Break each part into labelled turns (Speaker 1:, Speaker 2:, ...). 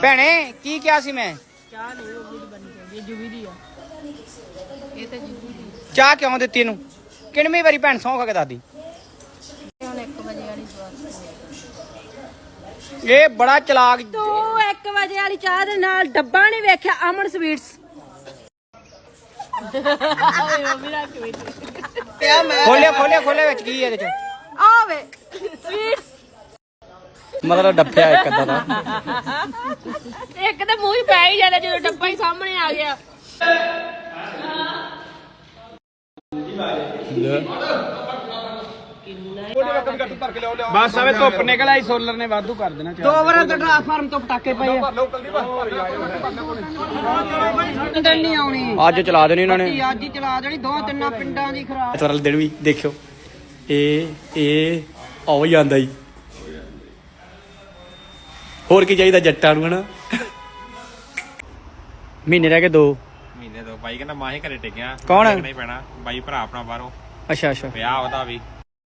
Speaker 1: ਭੈਣੇ ਕੀ ਕਿਹਾ ਸੀ ਮੈਂ?
Speaker 2: ਚਾਹ ਨਹੀਂ ਉਹ ਵੀ ਬਣੀ ਚਾਹੀਦੀ ਹੈ ਜੁਬੀ ਦੀ ਆ। ਇਹ ਤਾਂ ਜੁਬੀ ਦੀ
Speaker 1: ਚਾਹ ਕਿਉਂ ਦਿੱਤੀ ਇਹਨੂੰ? ਕਿੰਨਵੀਂ ਵਾਰੀ ਭੈਣ ਸੌਂ ਖਾ ਕੇ ਦਾਦੀ
Speaker 2: ਹੁਣ 1 ਵਜੇ ਵਾਲੀ ਸਵਾਦ
Speaker 1: ਇਹ ਬੜਾ ਚਲਾਕ
Speaker 2: ਤੂੰ 1 ਵਜੇ ਵਾਲੀ ਚਾਹ ਦੇ ਨਾਲ ਡੱਬਾ ਨਹੀਂ ਵੇਖਿਆ ਅਮਨ ਸਵੀਟਸ
Speaker 1: ਖੋਲਿਆ ਖੋਲਿਆ ਖੋਲਿਆ ਵਿੱਚ ਕੀ ਹੈ ਇਹਦੇ ਚ?
Speaker 2: ਆਵੇ ਸਵੀਟਸ
Speaker 1: ਮਤਲਬ ਡੱਫਿਆ ਇੱਕ ਅੱਧਾ ਦਾ
Speaker 2: ਇੱਕ ਤਾਂ ਮੂੰਹ ਹੀ ਪੈ ਹੀ ਜਾਂਦਾ ਜਦੋਂ ਡੱਬਾ ਹੀ ਸਾਹਮਣੇ ਆ ਗਿਆ।
Speaker 1: ਬਸ ਆਵੇ ਧੁੱਪ ਨਿਕਲ ਆਈ ਸੋਲਰ ਨੇ ਵਾਧੂ ਕਰ ਦੇਣਾ ਦੋ ਵਾਰਾਂ ਤੇ ਟ੍ਰਾਂਸਫਾਰਮ ਤੋਂ ਪਟਾਕੇ ਪਏ ਆ।
Speaker 3: ਨਹੀਂ ਆਉਣੀ।
Speaker 1: ਅੱਜ ਚਲਾ ਦੇਣੀ ਉਹਨਾਂ ਨੇ।
Speaker 3: ਅੱਜ ਹੀ ਚਲਾ ਦੇਣੀ। ਦੋ ਤਿੰਨਾਂ ਪਿੰਡਾਂ ਦੀ ਖਰਾਬ।
Speaker 1: ਐਤਵਾਰ ਦਿਨ ਵੀ ਦੇਖਿਓ। ਇਹ ਇਹ ਆਉ ਹੀ ਜਾਂਦਾ ਹੀ ਹੋਰ ਕੀ ਚਾਹੀਦਾ ਜੱਟਾਂ ਨੂੰ ਹਨਾ? ਮਹੀਨੇ ਰਹਿ ਗਏ ਦੋ।
Speaker 4: ਮਹੀਨੇ ਤੋਂ ਬਾਈ ਕਹਿੰਦਾ ਮਾਹੀ ਘਰੇ ਟਿਕਿਆ।
Speaker 1: ਕੌਣ?
Speaker 4: ਟਿਕਣਾ ਹੀ ਪੈਣਾ। ਬਾਈ ਭਰਾ ਆਪਣਾ ਬਾਹਰੋਂ।
Speaker 1: ਅੱਛਾ ਅੱਛਾ।
Speaker 4: ਵਿਆਹ ਉਹਦਾ ਵੀ।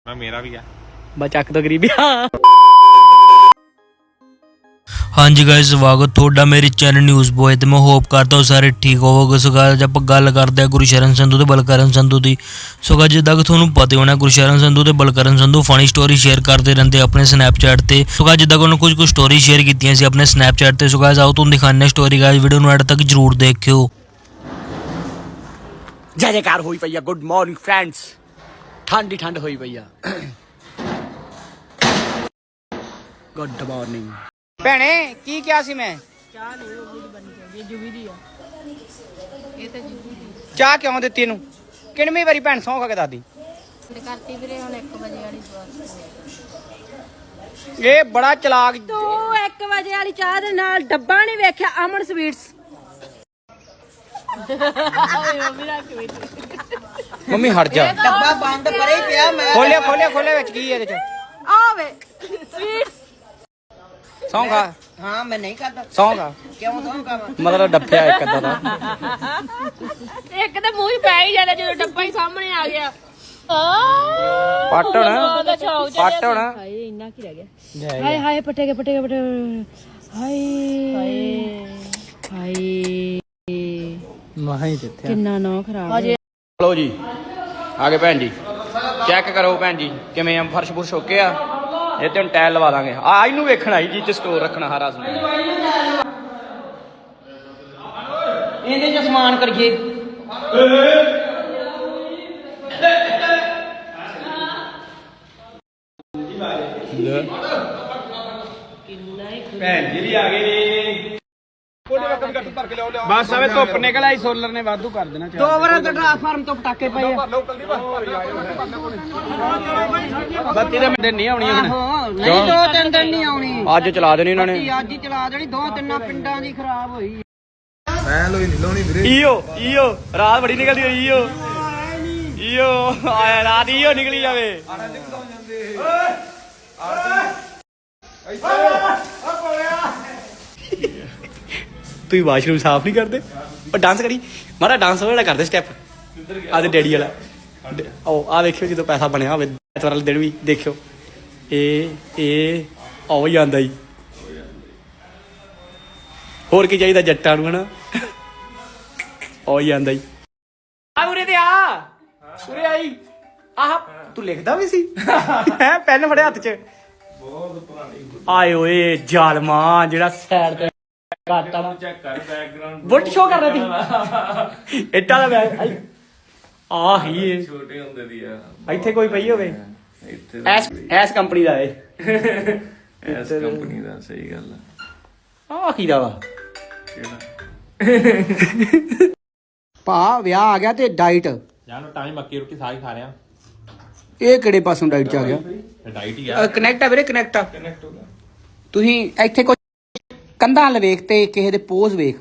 Speaker 4: ਮੈਂ ਮੇਰਾ ਵੀ ਆ।
Speaker 1: ਬਚੱਕ ਤੋਂ ਗਰੀਬੀ
Speaker 5: ਹਾਂਜੀ ਗਾਇਸ ਸਵਾਗਤ ਤੁਹਾਡਾ ਮੇਰੇ ਚੈਨਲ ਨਿਊਜ਼ ਬੋਏ ਤੇ। ਮੈਂ ਹੋਪ ਕਰਦਾ ਹਾਂ ਸਾਰੇ ਠੀਕ ਹੋਵੋਗੇ। ਸੋ guys, ਆਪਾਂ ਗੱਲ ਕਰਦੇ ਹਾਂ ਗੁਰਸ਼ਰਨ ਸੰਧੂ ਤੇ ਬਲਕਰਨ ਸੰਧੂ ਦੀ। ਸੋ guys, ਜਿੱਦਾਂ ਕਿ ਤੁਹਾਨੂੰ ਪਤਾ ਹੀ ਹੋਣਾ ਗੁਰਸ਼ਰਨ ਸੰਧੂ ਤੇ Balkaran Sandhu funny story share ਕਰਦੇ ਰਹਿੰਦੇ ਆਪਣੇ ਸਨੈਪਚੈਟ ਤੇ। ਸੋ guys, ਜਿੱਦਾਂ ਕਿ ਉਹਨਾਂ ਕੁਝ ਕੁ ਸਟੋਰੀ ਸ਼ੇਅਰ ਕੀਤੀਆਂ ਸੀ ਆਪਣੇ ਸਨੈਪਚੈਟ ਤੇ। ਸੋ guys, ਆਓ ਤੁਹਾਨੂੰ ਦਿਖਾਉਂਦੇ ਹਾਂ ਸਟੋਰੀ ਗਾਇਸ ਵੀਡੀਓ ਨੂੰ ਐਡ ਤੱਕ ਜਰੂਰ ਦੇਖਿਓ।
Speaker 1: ਜੈ ਜੈਕਾਰ ਹੋਈ ਪਈ ਆ ਗੁੱਡ ਮਾਰਨਿੰਗ ਫਰੈਂਡਸ ਠੰਡੀ ਠੰਡ ਹੋਈ ਪਈ ਆ। ਗੁੱਡ ਮਾਰਨਿੰਗ ਭੈਣੇ ਕੀ ਕਿਹਾ ਸੀ ਮੈਂ?
Speaker 2: ਚਾਹ ਨਹੀਂ ਉਹ ਵੀ ਬਣੀ ਚਾਹੀਦੀ ਹੈ ਜੁਬੀ ਦੀ ਆ। ਇਹ ਤਾਂ ਜੁਬੀ ਦੀ।
Speaker 1: ਚਾਹ ਕਿਉਂ ਦਿੱਤੀ ਇਹਨੂੰ? ਕਿੰਨਵੀਂ ਵਾਰੀ ਭੈਣ ਸੌਂ ਖਾ ਕੇ ਦਾਦੀ
Speaker 2: ਤੇ ਕਰਤੀ ਵੀਰੇ ਹੁਣ 1 ਵਜੇ ਵਾਲੀ ਸਵਾਦ
Speaker 1: ਇਹ ਬੜਾ ਚਲਾਕ
Speaker 2: ਤੂੰ 1 ਵਜੇ ਵਾਲੀ ਚਾਹ ਦੇ ਨਾਲ ਡੱਬਾ ਨਹੀਂ ਵੇਖਿਆ ਅਮਨ ਸਵੀਟਸ
Speaker 1: ਮੰਮੀ ਹਟ ਜਾ।
Speaker 3: ਡੱਬਾ ਬੰਦ ਪਰੇ ਪਿਆ ਮੈਂ।
Speaker 1: ਖੋਲਿਆ ਖੋਲਿਆ ਖੋਲਿਆ ਵਿੱਚ ਕੀ ਹੈ ਇਹਦੇ ਚ?
Speaker 2: ਆਵੇ ਸਵੀਟਸ
Speaker 1: ਸੌਂ ਖਾ
Speaker 3: ਹਾਂ ਮੈਂ ਨਹੀਂ ਕਰਦਾ।
Speaker 1: ਸੌਂ ਖਾ
Speaker 3: ਕਿਉਂ ਕਹਾਂ
Speaker 1: ਮਤਲਬ ਡੱਫਿਆ ਇੱਕ ਅੱਧਾ ਦਾ
Speaker 2: ਇੱਕ ਤਾਂ ਮੂੰਹ ਹੀ ਪੈ ਹੀ ਜਾਂਦਾ ਜਦੋਂ ਡੱਬਾ ਹੀ ਸਾਹਮਣੇ ਆ ਗਿਆ।
Speaker 1: ਪੱਟ ਹੋਣਾ।
Speaker 2: ਉਹਦਾ ਚੌਕ ਚੜਿਆ
Speaker 1: ਪੱਟ ਹੋਣਾ।
Speaker 2: ਹਾਏ ਇੰਨਾ ਕੀ ਰਹਿ ਗਿਆ? ਹਾਏ ਹਾਏ ਪੱਟੇ ਗਏ ਪੱਟੇ। ਹਾਏ। ਹਾਏ। ਹਾਏ।
Speaker 1: ਮਾਹੀ ਦਿੱਤੇ
Speaker 2: ਕਿੰਨਾ ਨੌ ਖਰਾਬ
Speaker 1: ਚਲੋ ਜੀ। ਆਗੇ ਭੈਣ ਜੀ। ਚੈੱਕ ਕਰੋ ਭੈਣ ਜੀ ਕਿਵੇਂ ਆ? ਫਰਸ਼ ਫੁਰਸ਼ ਓਕੇ ਆ? ਇਹ ਤੇ ਹੁਣ ਟਾਇਲ ਲਵਾ ਦਾਂਗੇ। ਆ ਇਹਨੂੰ ਵੇਖਣਾ ਹੀ ਜੀ ਚ ਸਟੋਰ ਰੱਖਣਾ ਹਰਾ ਸਮਾਨ
Speaker 3: ਇਹਦੇ ਚ ਸਮਾਨ ਕਰੀਏ।
Speaker 1: ਭੈਣ ਜੀ ਵੀ ਆ ਗਏ ਨੇ। ਬਸ ਆਵੇ ਧੁੱਪ ਨਿਕਲ ਆਈ ਸੋਲਰ ਨੇ ਵਾਧੂ ਕਰ ਦੇਣਾ
Speaker 3: ਦੋ ਵਾਰਾਂ ਤੇ ਟ੍ਰਾਂਸਫਾਰਮ ਤੋਂ ਪਟਾਕੇ ਪਏ ਆ
Speaker 1: ਬੱਤੀ ਦੇ ਦਿਨ ਨਹੀਂ ਆਉਣੀ ਹੁਣ
Speaker 3: ਆਹੋ ਨਹੀਂ ਦੋ ਤਿੰਨ ਦਿਨ ਨਹੀਂ ਆਉਣੀ
Speaker 1: ਅੱਜ ਚਲਾ ਦੇਣੀ ਉਹਨਾਂ ਨੇ
Speaker 3: ਅੱਜ ਹੀ ਚਲਾ ਦੇਣੀ ਦੋ ਤਿੰਨਾਂ ਪਿੰਡਾਂ ਦੀ ਖਰਾਬ ਹੋਈ
Speaker 1: ਈਓ ਈਓ ਰਾਤ ਬੜੀ ਨਿਕਲਦੀ ਹੋਈ ਈਓ ਈਓ ਆਇਆ ਰਾਤ ਈਓ ਨਿਕਲੀ ਜਾਵੇ ਤੁਸੀਂ ਵਾਸ਼ਰੂਮ ਸਾਫ਼ ਨਹੀਂ ਕਰਦੇ। ਉਹ ਡਾਂਸ ਕਰੀ। ਮਾਰਾ ਡਾਂਸ ਵਾਲਾ ਕਰਦੇ ਸਟੈਪ ਆਦੇ ਡੈਡੀ ਵਾਲਾ। ਡ- ਆ ਦੇਖਿਓ ਜਦੋਂ ਪੈਸਾ ਬਣਿਆ ਹੋਵੇ, ਐਤਵਾਰ ਵਾਲੇ ਦਿਨ ਵੀ ਦੇਖਿਓ। ਇਹ ਇਹ ਆਉ ਹੀ ਜਾਂਦਾ ਹੀ ਹੋਰ ਕੀ ਚਾਹੀਦਾ ਜੱਟਾਂ ਨੂੰ, ਹਨਾ? ਆਉ ਹੀ ਜਾਂਦਾ ਹੀ ਆ ਉਰੇ ਤੇ ਆ। ਉਰੇ ਆਈ। ਆਹ, ਤੂੰ ਲਿਖਦਾ ਵੀ ਸੀ? ਹੈ, ਪੈਨ ਫੜਿਆ ਹੱਥ 'ਚ। ਬਹੁਤ ਪੁਰਾਣੀ ਆਏ ਓਏ, ਜ਼ਾਲਮਾ, ਜਿਹੜਾ ਸਾਈਡ ਤੇ ਕਾਟਾ ਵਾ
Speaker 4: ਚੈੱਕ ਕਰ ਬੈਕਗ੍ਰਾਉਂਡ
Speaker 1: ਬੁੱਟ ਸ਼ੋ ਕਰ ਰਹੀ ਸੀ? ਇੱਟਾਂ ਦਾ ਬੈਗ ਆ ਹੀ ਇਹ।
Speaker 4: ਛੋਟੇ ਹੁੰਦੇ ਦੀ ਆ।
Speaker 1: ਇੱਥੇ ਕੋਈ ਪਈ ਹੋਵੇ?
Speaker 4: ਇੱਥੇ
Speaker 1: ਐਸ ਐਸ ਕੰਪਨੀ ਦਾ ਏ।
Speaker 4: ਐਸ ਕੰਪਨੀ ਦਾ ਸਹੀ ਗੱਲ ਆ।
Speaker 1: ਆ ਕੀ ਦਾ ਵਾ? ਭਾ ਵਿਆਹ ਆ ਗਿਆ ਤੇ ਡਾਈਟ
Speaker 4: ਜਾਨੋ ਟਾਈਮ ਮੱਕੀ ਰੋਟੀ ਸਾਗ ਖਾ ਰਿਆ
Speaker 1: ਇਹ ਕਿਹੜੇ ਪਾਸੋਂ ਡਾਈਟ ਚ ਆ ਗਿਆ?
Speaker 4: ਡਾਈਟ ਹੀ ਆ।
Speaker 1: ਕਨੈਕਟ ਆ ਵੀਰੇ ਕਨੈਕਟ ਆ।
Speaker 4: ਕਨੈਕਟ ਹੋ ਗਿਆ।
Speaker 1: ਤੁਸੀਂ ਇੱਥੇ ਕੰਧਾਂ ਵੱਲ ਵੇਖ ਤੇ ਕਿਸੇ ਦੇ ਪੋਜ਼ ਵੇਖ।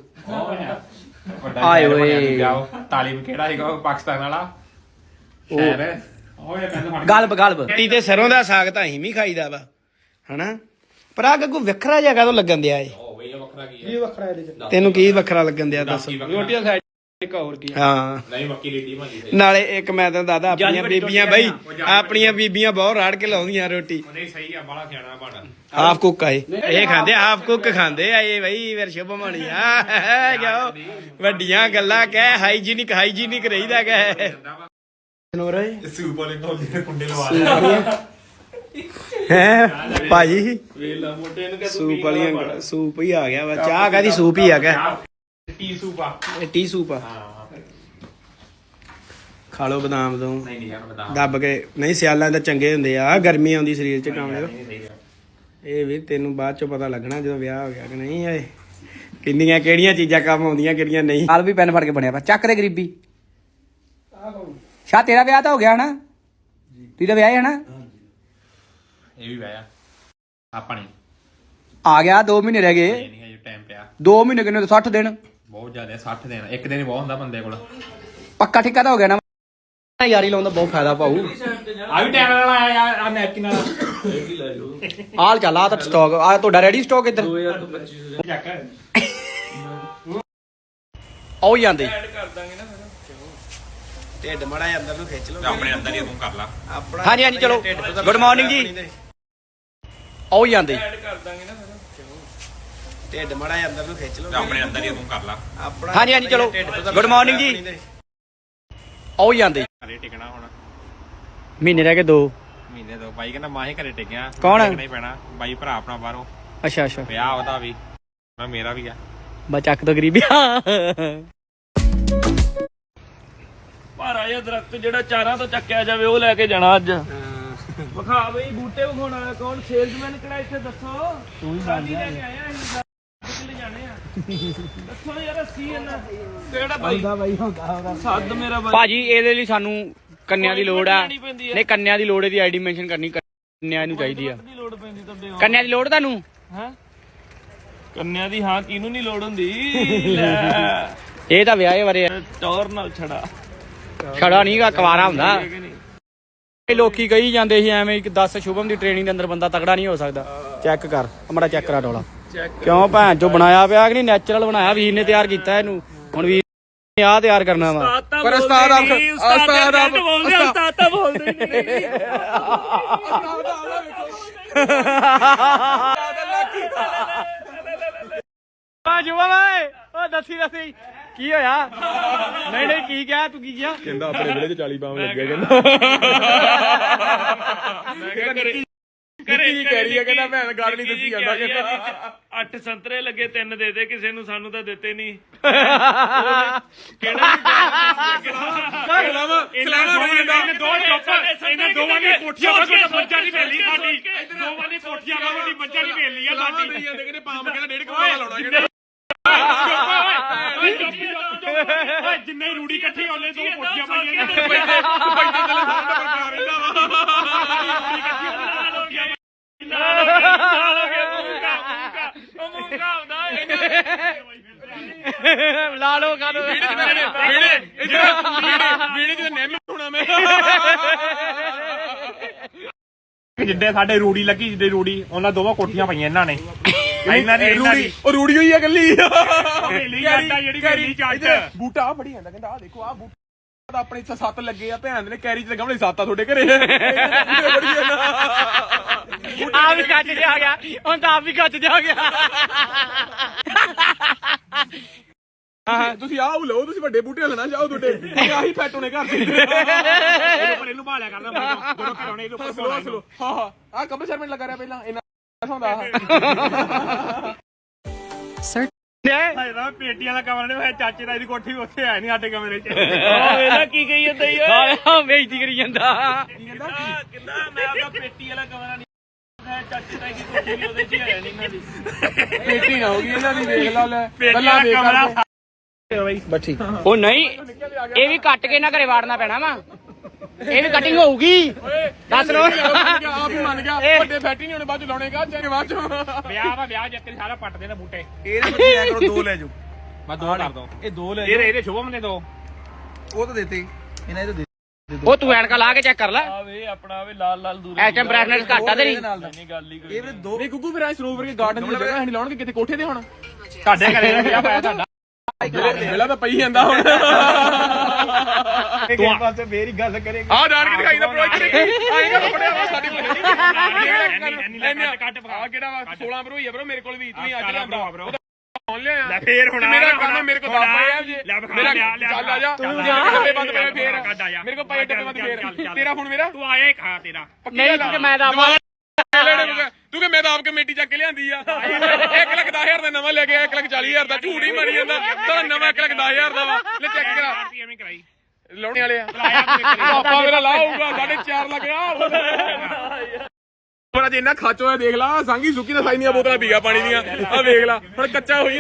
Speaker 1: ਆਏ ਓਏ।
Speaker 4: ਤਾਲਿਬ ਕਿਹੜਾ ਹੈਗਾ ਉਹ ਪਾਕਿਸਤਾਨ ਵਾਲਾ? ਸ਼ਹਿਰ ਓਏ ਮੈਨੂੰ ਫੜ
Speaker 1: ਗਲਬ ਗਲਬ। ਰੋਟੀ ਤੇ ਸਰੋਂ ਦਾ ਸਾਗ ਤਾਂ ਅਸੀਂ ਵੀ ਖਾਈਦਾ ਵਾ ਹਨਾ? ਪਰ ਆ ਗੱਗੂ ਵੱਖਰਾ ਜਿਹਾ ਕਦੋਂ ਲੱਗਣ ਦਿਆ ਏ
Speaker 4: ਓ ਬਈ ਇਹ ਵੱਖਰਾ ਕੀ ਹੈ?
Speaker 1: ਤੈਨੂੰ ਕੀ ਵੱਖਰਾ ਲੱਗਣ ਦਿਆ ਦੱਸ।
Speaker 4: ਕੀ ਵੱਖਰਾ?
Speaker 1: ਦਾ ਸਾਈਡ ਇੱਕ ਹੋਰ ਕੀ ਹਾਂ।
Speaker 4: ਨਹੀਂ ਮੱਕੀ ਲਿੱਟੀ ਭਾਜੀ ਤੇ
Speaker 1: ਨਾਲੇ ਇੱਕ ਮੈਂ ਤਾਂ ਦਾਦਾ ਆਪਣੀਆਂ ਬੀਬੀਆਂ ਬਈ ਆਪਣੀਆਂ ਬੀਬੀਆਂ ਬਹੁਤ ਰਾੜ ਕੇ ਲਾਉਂਦੀਆਂ ਰੋਟੀ।
Speaker 4: ਉਹ ਨਹੀਂ ਸਹੀ ਆ ਬਾਲਾ ਸਿਆਣਾ ਬਣ
Speaker 6: ਹਾਫ ਕੁੱਕ ਆਏ ਇਹ। ਖਾਂਦੇ ਹਾਫ ਕੁੱਕ ਖਾਂਦੇ ਆ ਇਹ ਬਈ ਫਿਰ ਸ਼ੁਭ ਮਣੀ ਆ। ਜਾਓ ਵੱਡੀਆਂ ਗੱਲਾਂ ਕਹਿ ਹਾਈਜੀਨਿਕ ਹਾਈਜੀਨਿਕ ਰਹੀਦਾ ਕਹਿ। ਨੂਰ
Speaker 7: ਸੂਪ ਵਾਲੇ ਕੋਲ ਦੇ ਕੁੰਡੇ ਲਵਾ
Speaker 6: ਹੈ? ਭਾਜੀ? ਸੂਪ ਵਾਲੀਆਂ ਸੂਪ ਹੀ ਆ ਗਿਆ ਵਾ। ਚਾਹ ਕਾਦੀ ਸੂਪ ਹੀ ਆ ਗਿਆ?
Speaker 7: ਟੀ ਸੂਪ ਆ।
Speaker 6: ਇਹ ਟੀ ਸੂਪ ਆ। ਖਾ ਲਓ ਬਦਾਮ ਤੋਂ।
Speaker 7: ਨਹੀਂ ਨਹੀਂ ਯਾਰ ਬਤਾ
Speaker 6: ਦੱਬ ਕੇ। ਨਹੀਂ ਸਿਆਲਾਂ ਤਾਂ ਚੰਗੇ ਹੁੰਦੇ ਆ। ਗਰਮੀ ਆਉਂਦੀ ਸਰੀਰ 'ਚ ਕਾਮਲੇ ਇਹ ਵੀ ਤੈਨੂੰ ਬਾਅਦ ਚੋਂ ਪਤਾ ਲੱਗਣਾ ਜਦੋਂ ਵਿਆਹ ਹੋ ਗਿਆ ਕਿ ਨਹੀਂ ਏ ਕਿੰਨੀਆਂ ਕਿਹੜੀਆਂ ਚੀਜ਼ਾਂ ਕੰਮ ਆਉਂਦੀਆਂ ਕਿਹੜੀਆਂ ਨਹੀਂ।
Speaker 1: ਹਾਲ ਵੀ ਪੈਨ ਫੜ ਕੇ ਬਣਿਆ ਵਾ। ਚੱਕ ਦੇ ਗਰੀਬੀ। ਸ਼ਾ ਤੇਰਾ ਵਿਆਹ ਤਾਂ ਹੋ ਗਿਆ ਹਨਾ? ਤੂੰ ਤਾਂ ਵਿਆਹ ਹੈ ਹਨਾ?
Speaker 7: ਇਹ ਵੀ ਵਾਇਆ ਆਪਣੀ
Speaker 1: ਆ ਗਿਆ 2 ਮਹੀਨੇ ਰਹਿ ਗਏ।
Speaker 7: ਨਹੀਂ ਹੈ ਟਾਈਮ ਪਿਆ।
Speaker 1: 2 ਮਹੀਨੇ ਕਿੰਨੇ 60 ਦਿਨ।
Speaker 7: ਬਹੁਤ ਜ਼ਿਆਦਾ 60 ਦਿਨ। ਇੱਕ ਦਿਨ ਹੀ ਬਹੁਤ ਹੁੰਦਾ ਬੰਦੇ ਕੋਲ।
Speaker 1: ਪੱਕਾ ਠਿੱਕਾ ਤਾਂ ਹੋ ਗਿਆ ਨਾ। ਯਾਰੀ ਲਾਉਣ ਦਾ ਬਹੁਤ ਫਾਇਦਾ ਪਾਉ
Speaker 7: ਆ ਵੀ ਟਾਈਮ ਨਾਲ ਆਇਆ ਯਾਰ ਆ ਨੈਪਕਿਨ ਨਾਲ।
Speaker 1: ਆਲ ਚੱਲ ਆ ਤਾਂ ਸਟਾਕ ਆ ਤੁਹਾਡਾ ਰੈਡੀ ਸਟਾਕ ਇੱਧਰ? ਆਓ ਜਾਂਦੇ
Speaker 6: ਢਿੱਡ ਮੜਾ ਅੰਦਰ ਨੂੰ ਖਿੱਚ ਲਓ।
Speaker 7: ਆਪਣੇ ਅੰਦਰ ਹੀ ਤੂੰ ਕਰ ਲਾ।
Speaker 6: ਆਪਣਾ
Speaker 1: ਹਾਂਜੀ ਹਾਂਜੀ ਚਲੋ। ਗੁੱਡ ਮਾਰਨਿੰਗ ਜੀ। ਆਓ ਜਾਂਦੇ
Speaker 6: ਢਿੱਡ ਮੜਾ ਅੰਦਰ ਨੂੰ ਖਿੱਚ ਲਓ।
Speaker 7: ਆਪਣੇ ਅੰਦਰ ਹੀ ਤੂੰ ਕਰ ਲਾ।
Speaker 6: ਆਪਣਾ
Speaker 1: ਹਾਂਜੀ ਹਾਂਜੀ ਚਲੋ। ਗੁੱਡ ਮਾਰਨਿੰਗ ਜੀ। ਆਓ ਜਾਂਦੇ
Speaker 7: ਘਰੇ ਟਿਕਣਾ ਹੁਣ।
Speaker 1: ਮਹੀਨੇ ਰਹਿ ਗਏ 2
Speaker 7: ਮਹੀਨੇ ਤੋਂ ਬਾਈ ਕਹਿੰਦਾ ਮਾਹੀ ਘਰੇ ਟਿਕਿਆ।
Speaker 1: ਕੌਣ?
Speaker 7: ਟਿਕਣਾ ਹੀ ਪੈਣਾ। ਬਾਈ ਭਰਾ ਆਪਣਾ ਬਾਹਰੋਂ।
Speaker 1: ਅੱਛਾ ਅੱਛਾ।
Speaker 7: ਵਿਆਹ ਉਹਦਾ ਵੀ। ਮੈਂ ਮੇਰਾ ਵੀ ਆ।
Speaker 1: ਬਾ ਚੱਕ ਦੋ ਗਰੀਬੀ।
Speaker 8: ਪਰ ਆਇਆ ਦਰਖਤ ਜਿਹੜਾ ਚਾਰਾਂ ਤੋਂ ਚੱਕਿਆ ਜਾਵੇ ਉਹ ਲੈ ਕੇ ਜਾਣਾ ਅੱਜ। ਵਿਖਾ ਬਈ ਬੂਟੇ ਵਿਖਾਉਣ ਵਾਲਾ ਕੌਣ? ਸੇਲਸਮੈਨ ਕਿਹੜਾ ਇੱਥੇ ਦੱਸੋ? ਤੂੰ ਹੀ ਲੈ ਕੇ ਆਇਆ ਅਸੀਂ ਲੈ ਜਾਣੇ ਆ। ਦੱਸੋ ਯਾਰ ਅਸੀਂ ਇਹਨਾਂ ਕਿਹੜਾ ਬਾਈ? ਬਾਈ ਹੁੰਦਾ ਸੱਦ ਮੇਰਾ ਬਾਈ।
Speaker 1: ਭਾਜੀ ਇਹਦੇ ਲਈ ਸਾਨੂੰ ਕੰਨਿਆਂ ਦੀ ਲੋੜ ਆ।
Speaker 8: ਪੈਂਦੀ।
Speaker 1: ਨਹੀਂ ਕੰਨਿਆਂ ਦੀ ਲੋੜ ਇਹਦੀ ਆਈਡੀ ਮੈਂਸ਼ਨ ਕਰਨੀ ਕੰਨਿਆਂ ਨੂੰ ਚਾਹੀਦੀ ਆ।
Speaker 8: ਦੀ ਲੋੜ ਪੈਂਦੀ ਤੁਹਾਡੇ
Speaker 1: ਕੰਨਿਆਂ ਦੀ ਲੋੜ ਤੁਹਾਨੂੰ?
Speaker 8: ਹਾਂ? ਕੰਨਿਆ ਦੀ ਹਾਂ ਕਿਹਨੂੰ ਨਹੀਂ ਲੋੜ ਹੁੰਦੀ? ਲੈ।
Speaker 1: ਇਹ ਤਾਂ ਵਿਆਹੇ ਬਾਰੇ
Speaker 8: ਟੌਰ ਨਾਲ ਛੜਾ।
Speaker 1: ਛੜਾ ਨਹੀਂਗਾ ਕੁਵਾਰਾ ਹੁੰਦਾ।
Speaker 8: ਠੀਕ ਨਹੀਂ।
Speaker 1: ਇਹ ਲੋਕੀ ਕਹੀ ਜਾਂਦੇ ਸੀ ਐਵੇਂ ਕਿ 10 ਸ਼ੁਭਮ ਦੀ ਟ੍ਰੇਨਿੰਗ ਦੇ ਅੰਦਰ ਬੰਦਾ ਤਕੜਾ ਨਹੀਂ ਹੋ ਸਕਦਾ। ਚੈੱਕ ਕਰ ਅਮੜਾ ਚੈੱਕ ਕਰਾ ਡੋਲਾ। ਕਿਉਂ ਭੈਣ ਜੋ ਬਣਾਇਆ ਪਿਆ ਕਿ ਨਹੀਂ? ਨੈਚੁਰਲ ਬਣਾਇਆ ਵੀਰ ਨੇ ਤਿਆਰ ਕੀਤਾ ਇਹਨੂੰ। ਹੁਣ ਵੀਰ ਨੇ ਆ ਤਿਆਰ ਕਰਨਾ ਵਾ।
Speaker 8: ਪਰ ਉਸਤਾਦ ਆਪ ਉਸਤਾਦ ਆਪ ਬੋਲਦੇ ਆ, ਉਸਤਾਦ ਤਾਂ ਬੋਲਦੇ ਨਹੀਂ।
Speaker 1: ਆ ਜੁਆ ਵੇ ਓ ਦੱਸੀ ਦੱਸੀ। ਕੀ ਹੋਇਆ? ਨਹੀਂ ਨਹੀਂ ਕੀ ਕਿਹਾ? ਤੂੰ ਕੀ ਕਿਹਾ?
Speaker 7: ਕਹਿੰਦਾ ਆਪਣੇ ਵਿਲੇ 'ਚ 40 ਬਾਮ ਲੱਗਿਆ
Speaker 8: ਕਰੇ ਕੀ ਕਹਿ ਰਹੀ ਹੈ ਕਹਿੰਦਾ ਭੈਣ ਗੱਲ ਨਹੀਂ ਦੱਸੀ ਜਾਂਦਾ ਕਹਿੰਦਾ। ਅੱਠ ਸੰਤਰੇ ਲੱਗੇ ਤਿੰਨ ਦੇ ਦੇ ਕਿਸੇ ਨੂੰ ਸਾਨੂੰ ਤਾਂ ਦਿੱਤੇ ਨਹੀਂ ਕਿਹੜਾ
Speaker 7: ਸਲਾਮ
Speaker 8: ਇਹਨੇ ਦੋ ਚੁੱਪ ਇਹਨਾਂ ਦੋਵਾਂ ਨੇ ਕੋਠੀਆਂ ਵੱਡੀ ਮੱਝਾਂ ਨਹੀਂ ਵੇਲੀ ਸਾਡੀ। ਦੋਵਾਂ ਨੇ ਕੋਠੀਆਂ ਵੱਡੀ ਮੱਝਾਂ ਨਹੀਂ ਵੇਲੀ ਆ ਸਾਡੀ।
Speaker 7: ਕਹਿੰਦੇ ਪਾਮ ਕਹਿੰਦਾ ਡੇਢ ਕਮਾਲ ਲਾਉਣਾ
Speaker 8: ਓਏ ਜਿੰਨੇ ਰੂੜੀ ਇਕੱਠੀ ਹੋਲੇ ਦੋ ਕੋਠੀਆਂ ਪਾਈਆਂ ਨੇ
Speaker 7: ਪੈਸੇ ਥੱਲੇ ਸਾਰਾ ਟੱਬਰ ਪਿਆ ਰਹਿੰਦਾ ਵਾ।
Speaker 1: ਲਾ ਲੋ ਕਾ ਦੋ
Speaker 7: ਵੀੜੇ ਇਧਰ ਵੀੜੇ ਚ ਨੇਮ ਹੋਣਾ ਮੈਂ?
Speaker 8: ਜਿੱਡੇ ਸਾਡੇ ਰੂੜੀ ਲੱਗੀ ਜਿੱਡੇ ਰੂੜੀ ਉਹਨਾਂ ਦੋਵਾਂ ਕੋਠੀਆਂ ਪਾਈਆਂ ਇਹਨਾਂ ਨੇ। ਇਹਨਾਂ ਦੀ ਦੀ।
Speaker 7: ਉਹ ਰੂੜੀ ਹੋਈ ਆ ਗੱਲੀ
Speaker 8: ਹਵੇਲੀ ਜੱਟ ਆ ਜਿਹੜੀ ਹਵੇਲੀ ਜੱਟ
Speaker 7: ਬੂਟਾ ਆ ਬੜੀ ਜਾਂਦਾ ਕਹਿੰਦਾ ਆ ਦੇਖੋ ਆ ਬੂਟਾ। ਤਾਂ ਆਪਣੇ ਇੱਥੇ ਸੱਤ ਲੱਗੇ ਆ ਭੈਣ ਦੇ ਨੇ ਕੈਰੀ ਚ ਗਮਲੇ ਸੱਤ ਆ ਤੁਹਾਡੇ ਘਰੇ।
Speaker 1: ਆ ਵੀ ਕੱਚ ਜਾ ਗਿਆ ਹੁਣ ਤਾਂ ਆਪ ਵੀ ਕੱਚ ਜਾ ਗਿਆ।
Speaker 7: ਤੁਸੀਂ ਆਹ ਲਓ ਤੁਸੀਂ ਵੱਡੇ ਬੂਟੇ ਲੈਣਾ ਜਾਓ ਤੁਹਾਡੇ। ਆਹੀ ਫੈਟ ਹੋਣੇ ਘਰ ਦੇ।
Speaker 8: ਪਰ ਇਹਨੂੰ ਭਾਲਿਆ ਕਰਦਾ ਮੈਂ ਜਦੋਂ ਕਰਾਉਣੇ ਇਹਦੇ ਉੱਪਰ
Speaker 7: ਸਲੋ ਸਲੋ ਹਾਂ ਹਾਂ। ਆ ਕਮਲ ਸ਼ਰਮਾ ਲੱਗਾ ਰਿਹਾ ਪਹਿਲਾਂ ਇਹਨਾਂ ਹੁੰਦਾ
Speaker 8: ਹਾਏ ਨਾ ਪੇਟੀਆਂ ਦਾ ਕਮਰਾ ਨੇ ਹੋਇਆ ਚਾਚੇ ਦਾ ਇਹਦੀ ਕੋਠੀ ਉੱਥੇ ਆਇਆ ਨਹੀਂ ਸਾਡੇ ਕਮਰੇ 'ਚ। ਉਹ ਵੇਲਾ ਕੀ ਕਹੀ ਜਾਂਦਾ ਈ ਓਏ।
Speaker 1: ਹਾਂ ਬੇਇੱਜ਼ਤੀ ਕਰੀ ਜਾਂਦਾ।
Speaker 8: ਕਹਿੰਦਾ? ਕਹਿੰਦਾ ਮੈਂ ਆਪਦਾ ਪੇਟੀ ਵਾਲਾ ਕਮਰਾ ਨਹੀਂ ਮੈਂ ਚਾਚੇ ਦਾ ਇਹਦੀ ਕੋਠੀ ਵੀ ਉਹਦੇ 'ਚ ਹੀ ਆਇਆ ਨਹੀਂ ਇਹਨਾਂ ਦੀ।
Speaker 7: ਪੇਟੀ ਨਾ ਹੋ ਗਈ ਇਹਨਾਂ ਦੀ ਵੇਖ ਲਾ ਲੈ।
Speaker 8: ਪੇਟੀ ਵਾਲਾ
Speaker 1: ਬੱਠੀ ਉਹ ਨਹੀਂ ਇਹ ਵੀ ਕੱਟ ਕੇ ਨਾ ਘਰੇ ਵਾੜਨਾ ਪੈਣਾ ਵਾ। ਇਹ ਵੀ ਕਟਿੰਗ ਹੋਊਗੀ। ਦੱਸ ਲੋ
Speaker 7: ਆਪ ਹੀ ਮੰਨ ਗਿਆ। ਵੱਡੇ ਫੈਟ ਹੀ ਨਹੀਂ ਹੋਣੇ ਬਾਅਦ ਚ ਲਾਉਣੇਗਾ ਚਾਹੇ ਬਾਅਦ ਚ।
Speaker 8: ਵਿਆਹ ਵਾ ਵਿਆਹ ਜੱਕਰ ਸਾਰਾ ਪੱਟ ਦੇਣਾ ਬੂਟੇ।
Speaker 7: ਇਹਦੇ ਬੱਚੇ ਐ ਕਰੋ ਦੋ ਲੈ ਜਾਓ।
Speaker 8: ਮੈਂ ਦੋ ਕਰ ਦੋ।
Speaker 7: ਇਹ ਦੋ ਲੈ
Speaker 8: ਇਹਦੇ ਇਹਦੇ ਸ਼ੁਭਮ ਨੇ ਦੋ।
Speaker 7: ਉਹ ਤਾਂ ਦਿੱਤੇ। ਇਹਨਾਂ ਇਹ ਤਾਂ
Speaker 1: ਉਹ ਤੂੰ ਐਨਕਾ ਲਾ ਕੇ ਚੈੱਕ ਕਰ ਲੈ।
Speaker 8: ਆਵੇ ਆਪਣਾ ਆਵੇ ਲਾਲ ਲਾਲ ਦੂਰ
Speaker 1: ਐਸ ਟਾਈਮ ਬ੍ਰਾਈਟਨੈਸ ਘੱਟ ਆ ਤੇਰੀ।
Speaker 8: ਨਹੀਂ ਗੱਲ ਹੀ ਕੋਈ
Speaker 7: ਇਹ ਦੋ ਨਹੀਂ ਗੁੱਗੂ ਫਿਰ ਐ ਸਰੋਵਰ ਕੇ ਗਾਰਡਨ ਦੀ ਜਗ੍ਹਾ ਹੈ ਨਹੀਂ ਲਾਉਣਗੇ ਕਿਤੇ ਕੋਠੇ ਤੇ ਹੁਣ?
Speaker 8: ਤੁਹਾਡੇ ਘਰੇ ਦਾ ਵਿਆਹ ਪਾਇਆ ਤੁਹਾਡਾ।
Speaker 7: ਮੇਲਾ ਤਾਂ ਪਈ ਜਾਂਦਾ ਹੁਣ।
Speaker 1: ਤੂੰ ਪਾਸੇ ਫੇਰ ਹੀ ਗੱਲ ਕਰੇਗਾ
Speaker 7: ਆ ਜਾਣ ਕੇ ਦਿਖਾਈ ਦਾ ਪ੍ਰੋਜੈਕਟ ਦੇਖੀ ਆਏਗਾ ਫੜਿਆ ਵਾ ਸਾਡੀ ਕੱਟ ਪਕਾ ਕਿਹੜਾ ਵਾ? 16 ਬਰੋ ਹੀ ਆ ਬਰੋ ਮੇਰੇ ਕੋਲ ਵੀ ਇਤਨੀ ਅੱਜ ਲਿਆਂਦਾ। ਬਰੋ। ਲਿਆ। ਲੈ ਫੇਰ ਹੁਣ ਮੇਰਾ ਕੰਮ ਮੇਰੇ ਕੋਲ ਦੱਸ ਪਿਆ ਜੇ। ਮੇਰਾ ਚੱਲ ਆ ਜਾ। ਤੂੰ ਜਾ। ਡੱਬੇ ਬੰਦ ਪਿਆ ਫੇਰ। ਮੇਰੇ ਕੋਲ ਪਏ ਡੱਬੇ ਬੰਦ ਫੇਰ। ਤੇਰਾ ਹੁਣ ਮੇਰਾ। ਤੂੰ ਆਇਆ ਖਾ ਤੇਰਾ। ਨਹੀਂ ਕਿ ਮੈਂ ਦਾ ਤੂੰ ਕਿ ਮੈਂ ਤਾਂ ਆਪ ਕਮੇਟੀ ਚੱਕ ਕੇ ਲਿਆਂਦੀ ਆ? 1 ਲੱਖ 10000 ਦਾ ਨਵਾਂ ਲੈ ਕੇ 1 ਲੱਖ 40000 ਦਾ ਝੂਠ ਹੀ ਮਾਰੀ ਜਾਂਦਾ। ਤਾਂ ਨਵਾਂ 1 ਲੱਖ 10000 ਦਾ ਵਾ। ਲੈ ਚੈੱਕ ਕਰਾ। ਐਵੇਂ ਕਰਾਈ। ਲਾਉਣੇ ਵਾਲੇ ਆ। ਪਾਪਾ ਮੇਰਾ ਲਾ ਹੋਊਗਾ 4.5 ਲੱਖ ਆ। ਪਰ ਅੱਜ ਇੰਨਾ ਖੱਚ ਹੋਇਆ ਦੇਖ ਲਾ ਸੰਗੀ ਸੁੱਕੀ ਦਾ ਸਾਈ ਦੀਆਂ ਬੋਤਲਾਂ ਪੀ ਗਿਆ ਪਾਣੀ ਦੀਆਂ। ਆ ਵੇਖ ਲਾ ਹੁਣ ਕੱਚਾ ਹੋਈ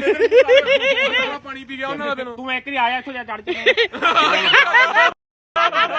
Speaker 7: ਪਾਣੀ ਪੀ ਗਿਆ ਉਹਨਾਂ ਦਾ ਤੈਨੂੰ। ਤੂੰ ਇੱਕ ਵਾਰੀ ਆਇਆ ਇੱਥੋਂ ਜਾ ਚੜ